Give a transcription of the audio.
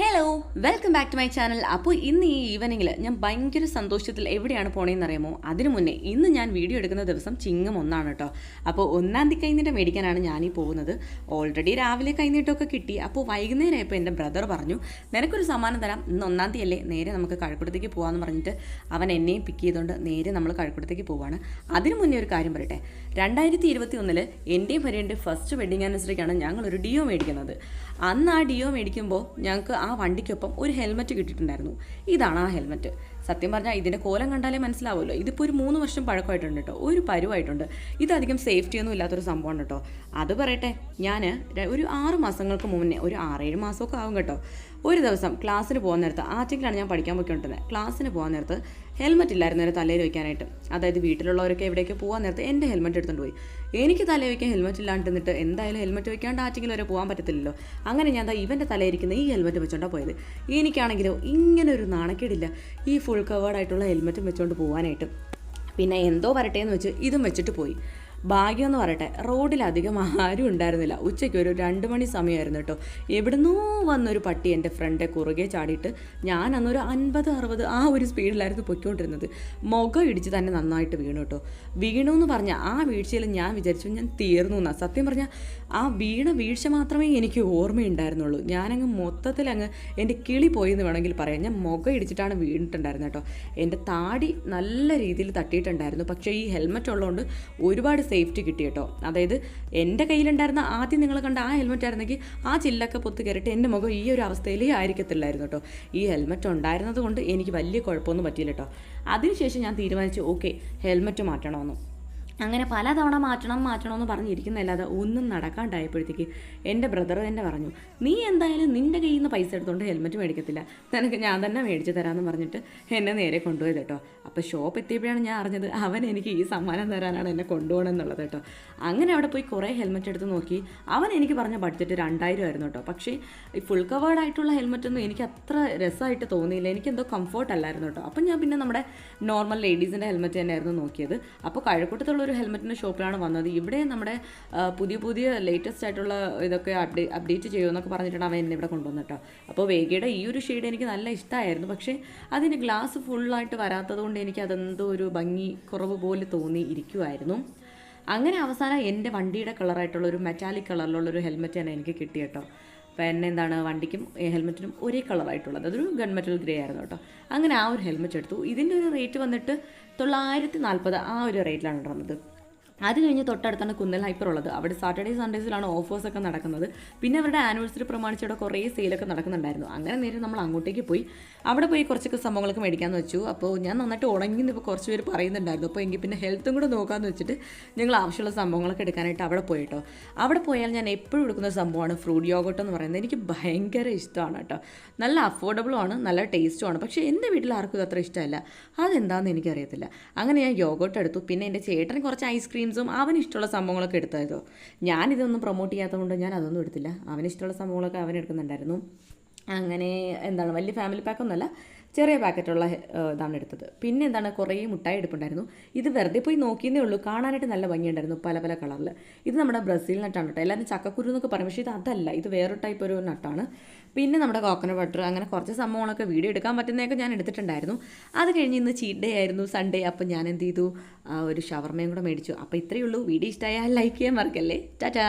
Hello welcome back to my channel അപ്പോൾ ഇന്ന് ഈ ഈവനിങ്ങിൽ ഞാൻ ഭയങ്കര സന്തോഷത്തിൽ എവിടെയാണ് പോണേന്ന് അറിയുമോ അതിനു മുന്നേ ഇന്ന് ഞാൻ വീഡിയോ എടുക്കുന്ന ദിവസം ചിങ്ങം ഒന്നാണ് കേട്ടോ. അപ്പോൾ ഒന്നാം തീയതി കൈനീട്ടം മേടിക്കാനാണ് ഞാനീ പോകുന്നത്. ഓൾറെഡി രാവിലെ കൈനീട്ടമൊക്കെ കിട്ടി. അപ്പോൾ വൈകുന്നേരം ആയപ്പോൾ എന്റെ ബ്രദർ പറഞ്ഞു നിനക്കൊരു സമ്മാനം തരാം. ഇന്ന് ഒന്നാം തീയതി അല്ലേ? നേരെ നമുക്ക് കഴക്കൂട്ടത്തേക്ക് പോകാമെന്ന് പറഞ്ഞിട്ട് അവൻ എന്നെയും പിക്ക് ചെയ്തുകൊണ്ട് നേരെ നമ്മൾ കഴക്കൂട്ടത്തേക്ക് പോവാണ്. അതിനു മുന്നേ ഒരു കാര്യം പറയട്ടെ. രണ്ടായിരത്തി ഇരുപത്തി ഒന്നിൽ എന്റെയും ഭാര്യന്റെ ഫസ്റ്റ് വെഡിങ് ആനിവേഴ്സറിക്കാണ് ഞങ്ങളൊരു ഡിയോ മേടിക്കുന്നത്. അന്ന് ആ ഡിയോ മേടിക്കുമ്പോൾ ഞങ്ങൾക്ക് ആ വണ്ടിക്കൊപ്പം ഒരു ഹെൽമെറ്റ് കിട്ടിയിട്ടുണ്ടായിരുന്നു. ഇതാണ് ആ ഹെൽമെറ്റ്. സത്യം പറഞ്ഞാൽ ഇതിന്റെ കോലം കണ്ടാലേ മനസ്സിലാവുമല്ലോ. ഇതിപ്പോൾ ഒരു മൂന്ന് വർഷം പഴക്കമായിട്ടുണ്ട് കേട്ടോ ഒരു പരുവായിട്ടുണ്ട്. ഇതധികം സേഫ്റ്റി ഒന്നും ഇല്ലാത്തൊരു സംഭവമാണ് കേട്ടോ അത് പറയട്ടെ ഞാൻ ഒരു ആറ് മാസങ്ങൾക്ക് മുന്നേ ഒരു ആറേഴ് മാസമൊക്കെ ആവും കേട്ടോ. ഒരു ദിവസം ക്ലാസ്സിന് പോകുന്ന നേരത്ത് ആറ്റിങ്ങിലാണ് ഞാൻ പഠിക്കാൻ പോയിക്കൊണ്ടിരുന്നത് ക്ലാസ്സിന് പോകാൻ നേരത്ത് ഹെൽമെറ്റ് ഇല്ലായിരുന്നു നേരെ തലയിൽ വയ്ക്കാനായിട്ട് അതായത് വീട്ടിലുള്ളവരൊക്കെ എവിടെയൊക്കെ പോകാൻ നേരത്ത് എന്റെ ഹെൽമെറ്റ് എടുത്തുകൊണ്ട് പോയി. എനിക്ക് തലയിൽ വയ്ക്കാൻ ഹെൽമെറ്റ് ഇല്ലാണ്ട് നിന്നിട്ട് എന്തായാലും ഹെൽമെറ്റ് വയ്ക്കാണ്ട് ആറ്റിങ്ങിൽ വരെ പോകാൻ പറ്റത്തില്ലല്ലോ. അങ്ങനെ ഞാൻ ഇവന്റെ തലയിരിക്കുന്ന ഈ ഹെൽമെറ്റ് വെച്ചോണ്ടാണ് പോയത്. എനിക്കാണെങ്കിലോ ഇങ്ങനെ ഒരു നാണക്കേടില്ല. ഈ ഫുൾ കവേർഡ് ആയിട്ടുള്ള ഹെൽമെറ്റും വെച്ചുകൊണ്ട് പോകാനായിട്ട് പിന്നെ എന്തോ വരട്ടെ എന്ന് വെച്ച് ഇതും വെച്ചിട്ട് പോയി. ഭാഗ്യം എന്ന് പറയട്ടെ റോഡിലധികം ആരും ഉണ്ടായിരുന്നില്ല. ഉച്ചയ്ക്ക് ഒരു രണ്ട് മണി സമയമായിരുന്നു കേട്ടോ. എവിടുന്നോ വന്നൊരു പട്ടി എന്റെ ഫ്രണ്ടെ കുറുകെ ചാടിയിട്ട് ഞാൻ അന്നൊരു അൻപത് അറുപത് ആ ഒരു സ്പീഡിലായിരുന്നു പൊയ്ക്കൊണ്ടിരുന്നത്. മുഖം ഇടിച്ച് തന്നെ നന്നായിട്ട് വീണു കേട്ടോ. വീണു എന്ന് പറഞ്ഞാൽ ആ വീഴ്ചയിൽ ഞാൻ വിചാരിച്ചു ഞാൻ തീർന്നു എന്നാ. സത്യം പറഞ്ഞാൽ ആ വീണ വീഴ്ച മാത്രമേ എനിക്ക് ഓർമ്മയുണ്ടായിരുന്നുള്ളൂ. ഞാനങ്ങ് മൊത്തത്തിൽ അങ്ങ് എന്റെ കിളി പോയെന്ന് വേണമെങ്കിൽ പറയാം. ഞാൻ മുഖം ഇടിച്ചിട്ടാണ് വീണിട്ടുണ്ടായിരുന്നത് കേട്ടോ. എന്റെ താടി നല്ല രീതിയിൽ തട്ടിയിട്ടുണ്ടായിരുന്നു. പക്ഷേ ഈ ഹെൽമെറ്റ് ഉള്ളതുകൊണ്ട് ഒരുപാട് സേഫ്റ്റി കിട്ടി കേട്ടോ. അതായത് എന്റെ കയ്യിലുണ്ടായിരുന്ന ആദ്യം നിങ്ങൾ കണ്ട ആ ഹെൽമെറ്റ് ആയിരുന്നെങ്കിൽ ആ ചില്ലൊക്കെ പൊത്ത് കയറിയിട്ട് എന്റെ മുഖം ഈ ഒരു അവസ്ഥയിലേ ആയിരിക്കത്തില്ലായിരുന്നു കേട്ടോ. ഈ ഹെൽമെറ്റ് ഉണ്ടായിരുന്നത് കൊണ്ട് എനിക്ക് വലിയ കുഴപ്പമൊന്നും പറ്റിയില്ല കേട്ടോ. അതിനുശേഷം ഞാൻ തീരുമാനിച്ചു ഓക്കെ ഹെൽമെറ്റ് മാറ്റണമെന്ന്. അങ്ങനെ പലതവണ മാറ്റണം മാറ്റണമെന്ന് പറഞ്ഞിരിക്കുന്നതല്ലാതെ ഒന്നും നടക്കാണ്ടായപ്പോഴത്തേക്ക് എന്റെ ബ്രദർ തന്നെ പറഞ്ഞു നീ എന്തായാലും നിന്റെ കയ്യിൽ നിന്ന് പൈസ എടുത്തുകൊണ്ട് ഹെൽമെറ്റ് മേടിക്കത്തില്ല. നിനക്ക് ഞാൻ തന്നെ മേടിച്ച് തരാമെന്ന് പറഞ്ഞിട്ട് എന്നെ നേരെ കൊണ്ടുപോയത് കേട്ടോ. അപ്പോൾ ഷോപ്പ് എത്തിയപ്പോഴാണ് ഞാൻ അറിഞ്ഞത് അവൻ എനിക്ക് ഈ സമ്മാനം തരാനാണ് എന്നെ കൊണ്ടുപോകണമെന്നുള്ളത് കേട്ടോ. അങ്ങനെ അവിടെ പോയി കുറേ ഹെൽമെറ്റ് എടുത്ത് നോക്കി. അവൻ എനിക്ക് പറഞ്ഞ ബഡ്ജറ്റ് രണ്ടായിരം ആയിരുന്നു കേട്ടോ. പക്ഷേ ഈ ഫുൾ കവേർഡ് ആയിട്ടുള്ള ഹെൽമെറ്റ് ഒന്നും എനിക്ക് അത്ര രസമായിട്ട് തോന്നിയില്ല. എനിക്ക് എന്തോ കംഫർട്ട് അല്ലായിരുന്നു കേട്ടോ. അപ്പം ഞാൻ പിന്നെ നമ്മുടെ നോർമൽ ലേഡീസിന്റെ ഹെൽമെറ്റ് തന്നെയായിരുന്നു നോക്കിയത്. അപ്പോൾ കഴക്കൂട്ടത്തുള്ള ഒരു ഹെൽമെറ്റിന്റെ ഷോപ്പിലാണ് വന്നത്. ഇവിടെ നമ്മുടെ പുതിയ പുതിയ ലേറ്റസ്റ്റ് ആയിട്ടുള്ള ഇതൊക്കെ അപ്ഡേ അപ്ഡേറ്റ് ചെയ്യുമെന്നൊക്കെ പറഞ്ഞിട്ടാണ് അവൻ എന്നെ ഇവിടെ കൊണ്ടുവന്നത് കേട്ടോ. അപ്പോൾ വേഗയുടെ ഈ ഒരു ഷെയ്ഡ് എനിക്ക് നല്ല ഇഷ്ടമായിരുന്നു പക്ഷേ അതിന് ഗ്ലാസ് ഫുള്ളായിട്ട് വരാത്തത് കൊണ്ട് എനിക്ക് അതെന്തോ ഒരു ഭംഗി കുറവ് പോലെ തോന്നി ഇരിക്കുമായിരുന്നു അങ്ങനെ അവസാനം എന്റെ വണ്ടിയുടെ കളറായിട്ടുള്ള ഒരു മെറ്റാലിക് കളറിലുള്ള ഒരു ഹെൽമെറ്റാണ് എനിക്ക് കിട്ടിയ കേട്ടോ. പിന്നെ എന്താണ് വണ്ടിക്കും ഹെൽമെറ്റിനും ഒരേ കളറായിട്ടുള്ളത്. അതൊരു ഗൺ മെറ്റൽ ഗ്രേ ആയിരുന്നു കേട്ടോ. അങ്ങനെ ആ ഒരു ഹെൽമെറ്റ് എടുത്തു. ഇതിന്റെ ഒരു റേറ്റ് വന്നിട്ട് തൊള്ളായിരത്തി നാൽപ്പത് ആ ഒരു റേറ്റിലാണ് ഇടുന്നത് അത് കഴിഞ്ഞ് തൊട്ടടുത്താണ് കുന്നൽ ഹൈപ്പർ ഉള്ളത് അവിടെ സാറ്റർഡേ സൺഡേസിലാണ് ഓഫേഴ്സൊക്കെ നടക്കുന്നത്. പിന്നെ അവരുടെ ആനിവേഴ്സറി പ്രമാണിച്ച് അവിടെ കുറേ സെയിലൊക്കെ നടക്കുന്നുണ്ടായിരുന്നു. അങ്ങനെ നേരെ നമ്മൾ അങ്ങോട്ടേക്ക് പോയി. അവിടെ പോയി കുറച്ചൊക്കെ സംഭവങ്ങളൊക്കെ മേടിക്കാമെന്ന് വെച്ചു. അപ്പോൾ ഞാൻ നന്നായിട്ട് ഉണങ്ങി ഇപ്പോൾ കുറച്ച് പേര് പറയുന്നുണ്ടായിരുന്നു. അപ്പോൾ എങ്കിൽ പിന്നെ ഹെൽത്തും കൂടെ നോക്കാമെന്ന് വെച്ചിട്ട് ഞങ്ങൾ ആവശ്യമുള്ള സംഭവങ്ങളൊക്കെ എടുക്കാനായിട്ട് അവിടെ പോയിട്ടോ അവിടെ പോയാൽ ഞാൻ എപ്പോഴും എടുക്കുന്ന സംഭവമാണ് ഫ്രൂട്ട് യോഗോട്ട് എന്ന് പറയുന്നത്. എനിക്ക് ഭയങ്കര ഇഷ്ടമാണ് കേട്ടോ. നല്ല അഫോർഡബിളും ആണ് നല്ല ടേസ്റ്റുമാണ് പക്ഷേ എന്റെ വീട്ടിൽ ആർക്കും ഇത് അത്ര ഇഷ്ടമല്ല. അതെന്താണെന്ന് എനിക്കറിയത്തില്ല. അങ്ങനെ ഞാൻ യോഗോട്ട് എടുത്തു. പിന്നെ എന്റെ ചേട്ടൻ കുറച്ച് ഐസ്ക്രീംസും അവന് ഇഷ്ടമുള്ള സംഭവങ്ങളൊക്കെ എടുത്തായിരുന്നു. ഞാനിതൊന്നും പ്രൊമോട്ട് ചെയ്യാത്തതുകൊണ്ട് ഞാൻ അതൊന്നും എടുത്തില്ല. അവന് ഇഷ്ടമുള്ള സംഭവങ്ങളൊക്കെ അവൻ എടുക്കുന്നുണ്ടായിരുന്നു. അങ്ങനെ എന്താണ് വലിയ ഫാമിലി പാക്കൊന്നുമല്ല ചെറിയ പാക്കറ്റുള്ള ഇതാണ് എടുത്തത്. പിന്നെ എന്താണ് കുറേ മുട്ടായി എടുപ്പുണ്ടായിരുന്നു. ഇത് വെറുതെ പോയി നോക്കിയെന്നേ ഉള്ളൂ. കാണാനായിട്ട് നല്ല ഭംഗിയുണ്ടായിരുന്നു പല പല കളറിൽ ഇത് നമ്മുടെ ബ്രസീൽ നട്ടാണ് കേട്ടോ. എല്ലാവരും ചക്കക്കുരു എന്നൊക്കെ പറയും. പക്ഷേ ഇത് അതല്ല. ഇത് വേറൊരു ടൈപ്പ് ഒരു നട്ടാണ്. പിന്നെ നമ്മുടെ കോക്കനട്ട് ബട്ടർ അങ്ങനെ കുറച്ച് സംഭവങ്ങളൊക്കെ വീഡിയോ എടുക്കാൻ പറ്റുന്നതൊക്കെ ഞാൻ എടുത്തിട്ടുണ്ടായിരുന്നു. അത് കഴിഞ്ഞ് ഇന്ന് ചീറ്റ് ഡേ ആയിരുന്നു സൺഡേ അപ്പം ഞാൻ എന്ത് ചെയ്തു? ഒരു ഷവർമയും കൂടെ മേടിച്ചു. അപ്പോൾ ഇത്രയേ ഉള്ളൂ. വീഡിയോ ഇഷ്ടമായാൽ ലൈക്ക് ചെയ്യാൻ മറക്കല്ലേ. ടാറ്റാ.